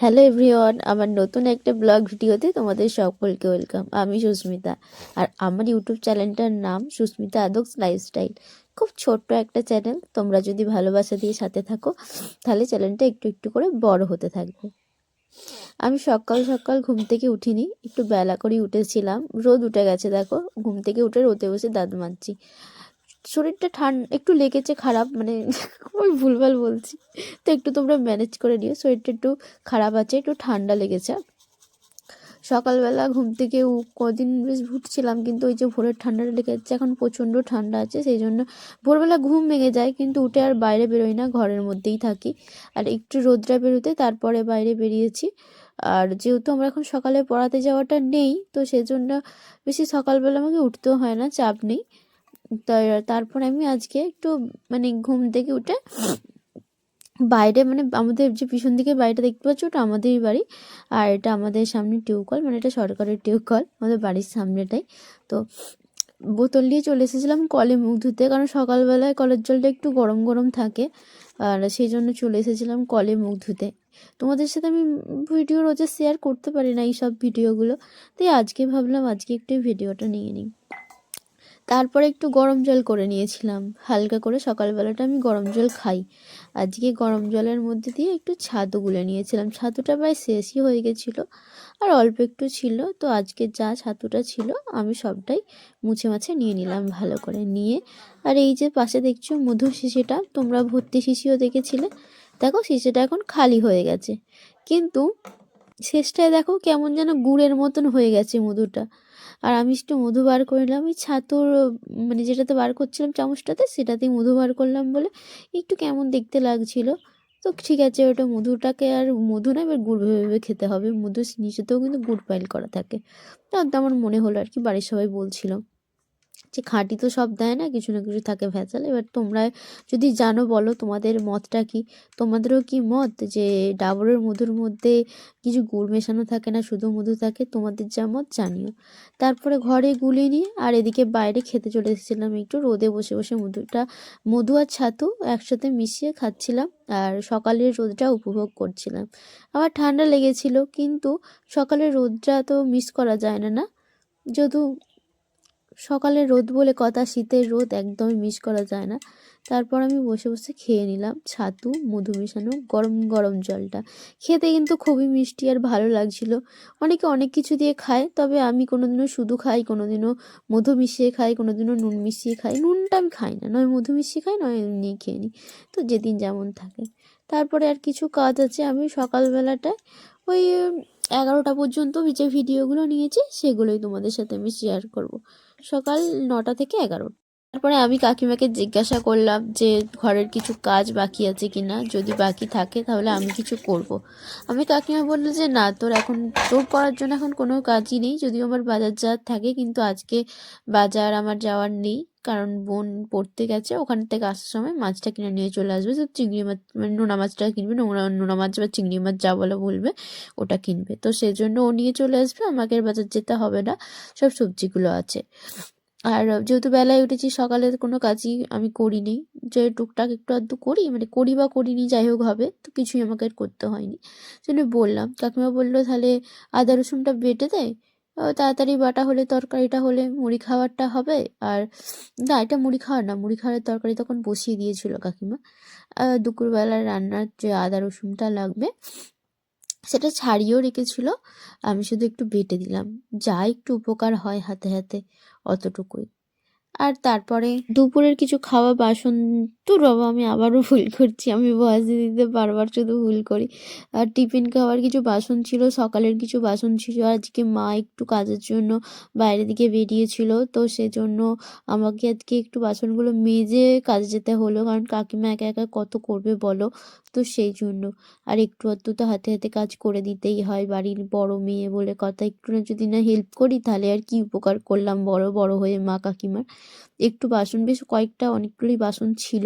Hello everyone আমার নতুন একটা ব্লগ ভিডিওতে তোমাদের সকলকে ওয়েলকাম আমি সুস্মিতা। আর আমার ইউটিউব চ্যানেলটার নাম সুস্মিতা আদক্স লাইফস্টাইল খুব ছোট্ট একটা চ্যানেল তোমরা যদি ভালোবাসা দিয়ে সাথে থাকো, তাহলে চ্যানেলটা একটু একটু করে বড় হতে থাকবে। আমি সকাল সকাল ঘুম থেকে উঠিনি, একটু বেলা করে উঠেছিলাম। রোদ উঠে গেছে, দেখো। ঘুম থেকে উঠে রোদে বসে দাঁত মাজছি শরীরটা ঠান্ডা একটু লেগেছে খারাপ মানে আমি ভুলভাল বলছি। তো একটু তোমরা ম্যানেজ করে নিও, শরীরটা একটু খারাপ আছে, একটু ঠান্ডা লেগেছে। সকালবেলা ঘুম থেকে কদিন বেশ উঠছিলাম, কিন্তু ওই যে ভোরের ঠান্ডাটা লেগে যাচ্ছে, এখন প্রচণ্ড ঠান্ডা আছে, সেই জন্য ভোরবেলা ঘুম ভেঙে যায়, কিন্তু উঠে আর বাইরে বেরোই না, ঘরের মধ্যেই থাকি। আর একটু রোদরা বেরোতে তারপরে বাইরে বেরিয়েছি। আর যেহেতু আমরা এখন সকালে পড়াতে যাওয়াটা নেই, তো সেজন্য বেশি সকালবেলা আমাকে উঠতেও হয় না, চাপ নেই। তারপর আমি আজকে একটু মানে ঘুম থেকে উঠে বাইরে মানে আমাদের যে পিছন দিকে বাড়িটা দেখতে পাচ্ছ, ওটা আমাদেরই বাড়ি। আর এটা আমাদের সামনে টিউবকল মানে এটা সরকারের টিউবকল আমাদের বাড়ির সামনেটাই। তো বোতল নিয়ে চলে এসেছিলাম কলে মুখ ধুতে, কারণ সকালবেলায় কলের জলটা একটু গরম গরম থাকে। আর সেই জন্য চলে এসেছিলাম কলে মুখ ধুতে। তোমাদের সাথে আমি ভিডিও রোজে শেয়ার করতে পারি না এই সব ভিডিওগুলো। তাই আজকে ভাবলাম আজকে একটু ভিডিওটা নিয়ে নিই। তারপরে একটু গরম জল করে নিয়েছিলাম। হালকা করে সকালবেলাটা আমি গরম জল খাই। আজকে গরম জলের মধ্যে দিয়ে একটু ছাতু গুলে নিয়েছিলাম। ছাতুটা প্রায় শেষই হয়ে গেছিল আর অল্প একটু ছিল। তো আজকে যা ছাতুটা ছিল আমি সবটাই মুছে মাছে নিয়ে নিলাম ভালো করে নিয়ে। আর এই যে পাশে দেখছ মধুর শিশিটা, তোমরা ভর্তি শিশিও দেখেছিলে। দেখো শিশিটা এখন খালি হয়ে গেছে। কিন্তু শেষটায় দেখো কেমন যেন গুড়ের মতন হয়ে গেছে মধুটা। আর আমি একটু মধু বার করে নিলাম ওই ছাতুর মানে যেটাতে বার করছিলাম চামচটাতে, সেটাতেই মধু বার করলাম বলে একটু কেমন দেখতে লাগছিল। তো ঠিক আছে, ওটা মধুটাকে আর মধু না, এবার গুড় ভেবে ভেবে খেতে হবে। মধু নিচেতেও কিন্তু গুড় পাইল করা থাকে। তো আমার মনে হলো আর কি, বাড়ির সবাই বলছিল। যে খাঁটি তো সব দেয় না, কিছু না কিছু থাকে ভেজাল। এবার তোমরা যদি জানো, বলো তোমাদের মতটা কি? তোমাদেরও কি মত যে ডাবরের মধুর মধ্যে কিছু গুড় মেশানো থাকে না, শুধু মধু থাকে? তোমাদের যা মত জানিও। তারপরে ঘরে গুলিয়ে নিয়ে আর এদিকে বাইরে খেতে চলে এসেছিলাম একটু। রোদে বসে বসে মধুটা, মধু আর ছাতু একসাথে মিশিয়ে খাচ্ছিলাম আর সকালের রোদটা উপভোগ করছিলাম। আমার ঠান্ডা লেগেছিল, কিন্তু সকালের রোদটা তো মিস করা যায় না না? যেহেতু সকালে রোদ বলে কথা, শীতের রোদ একদমই মিস করা যায় না। তারপর আমি বসে বসে খেয়ে নিলাম ছাতু, মধু মেশানো, গরম গরম জলটা। খেতে কিন্তু খুবই মিষ্টি আর ভালো লাগছিল। অনেকে অনেক কিছু দিয়ে খায়, তবে আমি কোনোদিনও শুধু খাই, কোনোদিনও মধু মিশিয়ে খাই, কোনোদিনও নুন মিশিয়ে খাই। নুনটা আমি খাই না, নয় মধু মিশিয়ে খাই, নয় এমনি খেয়ে নিই। তো যেদিন যেমন থাকে। তারপরে আর কিছু কাজ আছে, আমি সকালবেলাটায় ওই এগারোটা পর্যন্ত যে ভিডিওগুলো নিয়েছি, সেগুলোই তোমাদের সাথে আমি শেয়ার করব। সকাল নটা থেকে এগারোটা তারপরে আমি কাকিমাকে জিজ্ঞাসা করলাম যে, ঘরের কিছু কাজ বাকি আছে কি না যদি বাকি থাকে, তাহলে আমি কিছু করব। আমি কাকিমা বলল যে, না, তোর এখন, তোর করার জন্য এখন কোনো কাজই নেই। যদিও আমার বাজার যাওয়ার থাকে, কিন্তু আজকে বাজার আমার যাওয়ার নেই। কারণ বোন পড়তে গেছে, ওখান থেকে আসার সময় মাছটা কিনে নিয়ে চলে আসবে। তো চিংড়ি মাছ মানে নোনা মাছটা কিনবে নোনা নোনা মাছ বা চিংড়ি মাছ যা বলে বলবে, ওটা কিনবে। তো সেই জন্য ও নিয়ে চলে আসবে, আমাকে বাজার যেতে হবে না, সব সবজিগুলো আছে। আর যেহেতু বেলায় উঠেছি, সকালে কোনো কাজই আমি করিনি, যে টুকটাক একটু আধটু করি মানে করি বা করিনি, যাই হোক হবে, তো কিছুই আমাকে করতে হয়নি। জন্য বললাম, কাকিমা বলল, তাহলে আদা রসুনটা বেটে দেয় তাড়াতাড়ি বাটা হলে তরকারিটা হলে মুড়ি খাওয়ারটা হবে। আর না, এটা মুড়ি খাওয়ার না, মুড়ি খাওয়ার তরকারি তখন বসিয়ে দিয়েছিল কাকিমা। দুপুরবেলার রান্নার যে আদা রসুনটা লাগবে, সেটা ছাড়িয়েও রেখেছিল। আমি শুধু একটু বেটে দিলাম। যা একটু উপকার হয় হাতে হাতে, অতটুকুই। আর তারপরে দুপুরের কিছু খাওয়া বাসন, তো বাবা আমি আবারও ভুল করছি, আমি ভয়েস দিতে বারবার শুধু ভুল করি। আর টিফিন খাওয়ার কিছু বাসন ছিল, সকালের কিছু বাসন ছিল, আজকে মা একটু কাজের জন্য বাইরের দিকে বেরিয়েছিল, তো সেজন্য আমাকে আজকে একটু বাসনগুলো মেজে কাজে যেতে হলো, কারণ কাকিমা একা একা কত করবে বলো? তো সেই জন্য। আর একটু আধটু তো হাতে হাতে কাজ করে দিতেই হয়, বাড়ির বড় মেয়ে বলে কথা, একটু না যদি না হেল্প করি তাহলে আর কি উপকার করলাম বড় বড় হয়ে মা কাকিমার? একটু বাসন, বেশ কয়েকটা অনেকগুলোই বাসন ছিল।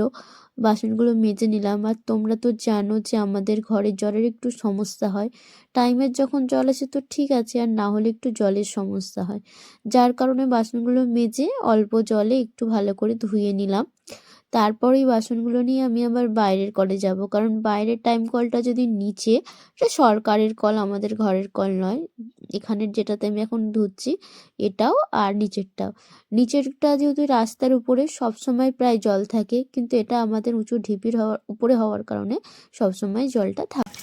বাসনগুলো মেজে নিলাম। আর তোমরা তো জানো যে আমাদের ঘরে জলের একটু সমস্যা হয়। টাইমের যখন জল আসে তো ঠিক আছে, আর না হলে একটু জলের সমস্যা হয়। যার কারণে বাসনগুলো মেজে অল্প জলে একটু ভালো করে ধুয়ে নিলাম। তারপর এই বাসনগুলো নিয়ে আমি আবার বাইরের কলে যাব। কারণ বাইরের টাইম কলটা যদি নিচে, এটা সরকারের কল, আমাদের ঘরের কল নয়। এখানের যেটাতে আমি এখন ধুচ্ছি, এটাও আর নিচেরটাও। নিচেরটা যেহেতু রাস্তার উপরে সব সময় প্রায় জল থাকে। কিন্তু এটা আমাদের উঁচু ঢিপির হওয়ার, উপরে হওয়ার কারণে সবসময় জলটা থাকে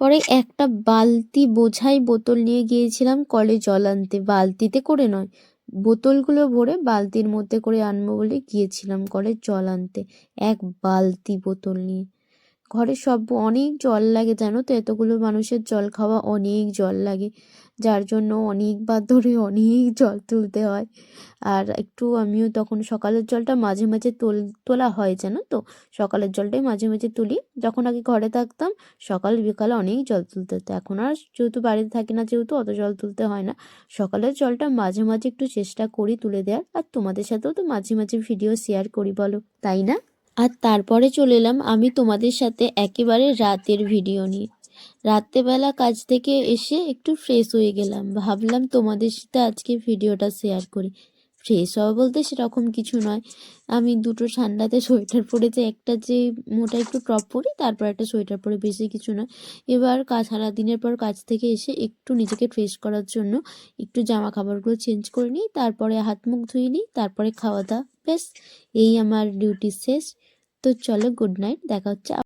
পরে একটা বালতি বোঝাই বোতল নিয়ে গিয়েছিলাম কলে জল আনতে। বালতিতে করে নয়, বোতলগুলো ভরে বালতির মধ্যে করে আনব বলে গিয়েছিলাম কলে জল আনতে, এক বালতি বোতল নিয়ে। ঘরে সব অনেক জল লাগে, জানো তো? এতগুলো মানুষের জল খাওয়া অনেক জল লাগে, যার জন্য অনেকবার ধরে অনেক জল তুলতে হয়। আর একটু আমিও তখন সকালের জলটা মাঝে মাঝে তোল, তোলা হয়, জানো তো? সকালের জলটাই মাঝে মাঝে তুলি। যখন আগে ঘরে থাকতাম, সকাল বিকালে অনেক জল তুলতে হতো। এখন আর যেহেতু বাড়িতে থাকি না, যেহেতু অত জল তুলতে হয় না, সকালের জলটা মাঝে মাঝে একটু চেষ্টা করি তুলে দেওয়ার। আর তোমাদের সাথেও তো মাঝে মাঝে ভিডিও শেয়ার করি, বলো। তাই না? আর তারপরে চলে এলাম আমি তোমাদের সাথে একেবারে রাতের ভিডিও নিয়ে। রাত্রেবেলা কাজ থেকে এসে একটু ফ্রেশ হয়ে গেলাম। ভাবলাম তোমাদের সাথে আজকে ভিডিওটা শেয়ার করি। ফ্রেশ হওয়া বলতে সেরকম কিছু নয়। আমি দুটো ঠান্ডাতে সোয়েটার পরেছে, একটা যে মোটা একটু টপ পরি, তারপর একটা সোয়েটার পরে বেশি কিছু নয়। এবার কাজ সারাদিনের পর কাজ থেকে এসে একটু নিজেকে ফ্রেশ করার জন্য একটু জামা কাপড়গুলো চেঞ্জ করে নিই, তারপরে হাত মুখ ধুয়ে নিই, তারপরে খাওয়া দাওয়া, ব্যাস। এই আমার ডিউটি শেষ। তো চলো গুড নাইট দেখা হচ্ছে